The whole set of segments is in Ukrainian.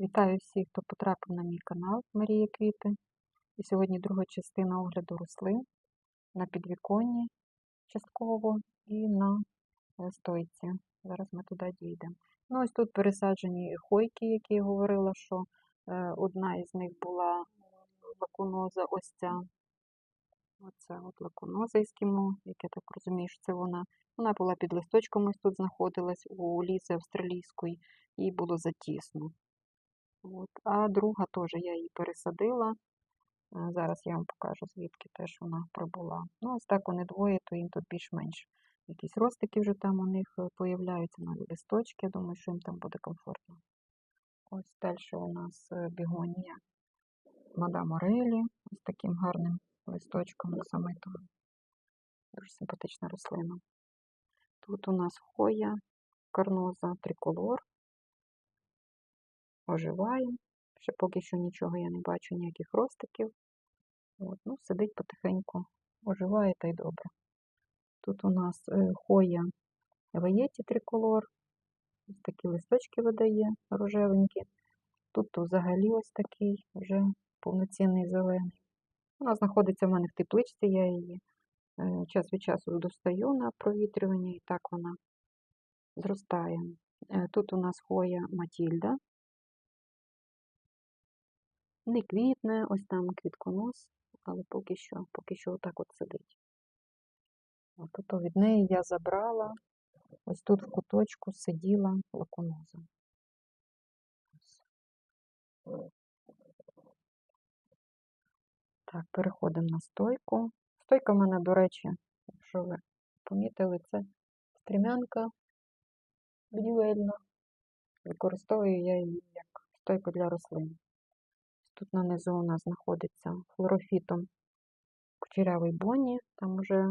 Вітаю всіх, хто потрапив на мій канал Марія Квіти. І сьогодні друга частина огляду рослин на підвіконні частково і на е, стойці. Зараз ми туди дійдемо. Ну, ось тут пересаджені хойки, які я говорила, що е, одна із них була лакуноза, ось ця. Оце от лакуноза ескімо, як я так розумію, що це вона. Вона була під листочком, ось тут знаходилась у ліси австралійської, їй було затісно. От. А друга теж я її пересадила. Е, Зараз я вам покажу, звідки теж вона прибула. Ну, ось так вони двоє, то їм тут більш-менш якісь ростики вже там у них е, появляються, навіть листочки. Я думаю, що їм там буде комфортно. Ось далі у нас е, бігонія Мадам Орелі, ось таким гарним листочком саме то. Дуже симпатична рослина. Тут у нас хоя, карноза, триколор. Оживає. Ще поки що нічого я не бачу, ніяких ростиків. От, ну, сидить потихеньку, оживає та й добре. Тут у нас е, хоя ваєті триколор. Ось такі листочки видає рожевенькі. Тут взагалі ось такий вже повноцінний зелений. Вона знаходиться в мене в тепличці, я її е, час від часу достаю на провітрювання, і так вона зростає. Е, Тут у нас хоя Матільда. Не квітне, ось там квітконос, але поки що, поки що отак от сидить. От від неї я забрала, ось тут в куточку сиділа лаконоза. Так, переходимо на стойку. Стойка в мене, до речі, якщо ви помітили, це стрімянка будівельна. Використовую я її як стойку для рослин. Тут нанизу у нас знаходиться хлорофітом кучерявий боні. Там вже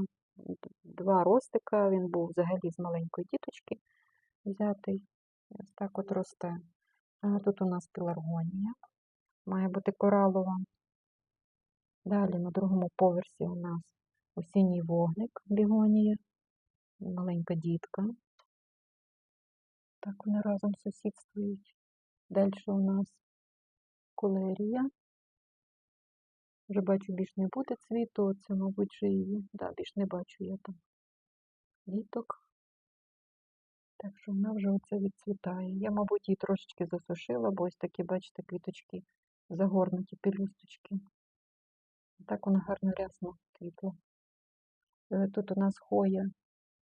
два ростика, він був взагалі з маленької діточки взятий. Ось так от росте. Тут у нас пеларгонія, має бути коралова. Далі на другому поверсі у нас осінній вогник бігонія, маленька дітка. Так вони разом сусідствують. Далі у нас колерія. Вже бачу, більш не буде цвіту, це, мабуть, вже її. Да, більш не бачу я там діток. Так що вона вже оце відцвітає. Я, мабуть, її трошечки засушила, бо ось такі, бачите, квіточки загорнуті, пелюсточки. Так вона гарно рясно квітла. Е, Тут у нас хоя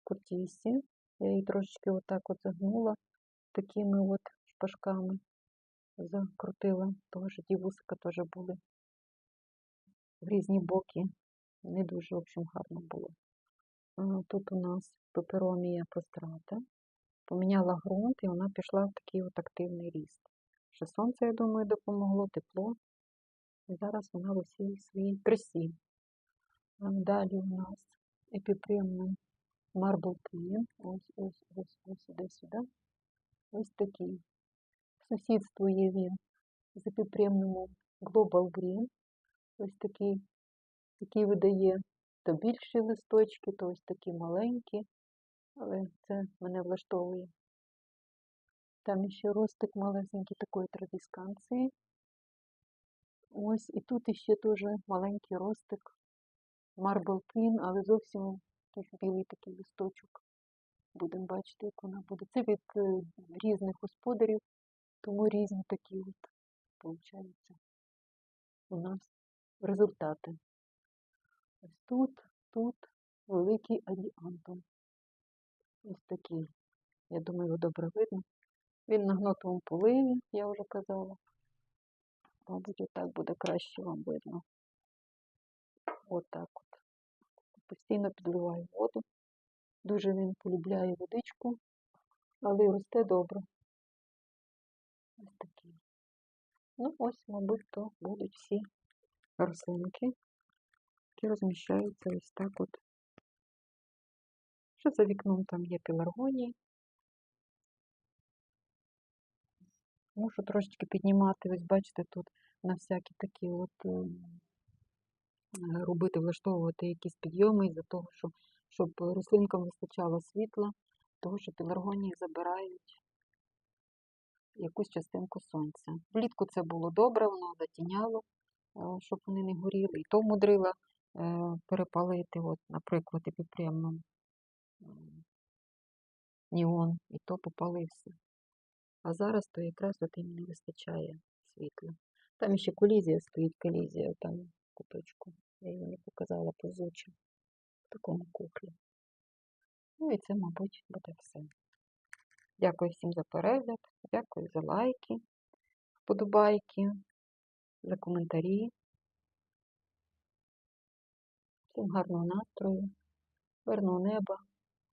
куртісі. Я її трошечки отак от загнула такими от шпажками закрутила, того що ті вусика теж були в різні боки. Не дуже, в общем, гарно було. Тут у нас пеперомія пострата. Поміняла ґрунт і вона пішла в такий от активний ріст. Ще сонце, я думаю, допомогло, тепло. І зараз вона в усій своїй красі. Далі у нас епіпремний Queen. Ось, ось, ось, ось, іде сюди. Ось такий. Сусідствує він з епіпремному Global Green. Ось такий, такий видає то більші листочки, то ось такі маленькі, але це мене влаштовує. Там ще ростик малесенький такої традисканції. Ось, і тут іще теж маленький ростик Marble Queen, але зовсім білий такий листочок. Будемо бачити, як вона буде. Це від е, різних господарів, тому різні такі от, виходить, у нас результати. Ось тут, тут великий адіантум. Ось такий. Я думаю, його добре видно. Він на гнотовому поливі, я вже казала. Мабуть, отак буде краще вам видно. Отак от. Постійно підливаю воду. Дуже він полюбляє водичку, але росте добре. Ну, ось, мабуть, то будуть всі рослинки, які розміщаються ось так от. Що за вікном там є пеларгонії. Мушу трошечки піднімати, ось бачите, тут на всякі такі от робити, влаштовувати якісь підйоми із-за того, що, щоб рослинкам вистачало світла, того, що пеларгонії забирають якусь частинку сонця. Влітку це було добре, воно затіняло, е, щоб вони не горіли. І то мудрила е, перепалити, от, наприклад, епіпремном ніон, і то попалився. А зараз то якраз от їм не вистачає світла. Там ще колізія стоїть, колізія там куточку. Я її не показала позуче в такому кухлі. Ну і це, мабуть, буде все. Дякую всім за перегляд, дякую за лайки, вподобайки, за коментарі. Всім гарного настрою, мирного неба,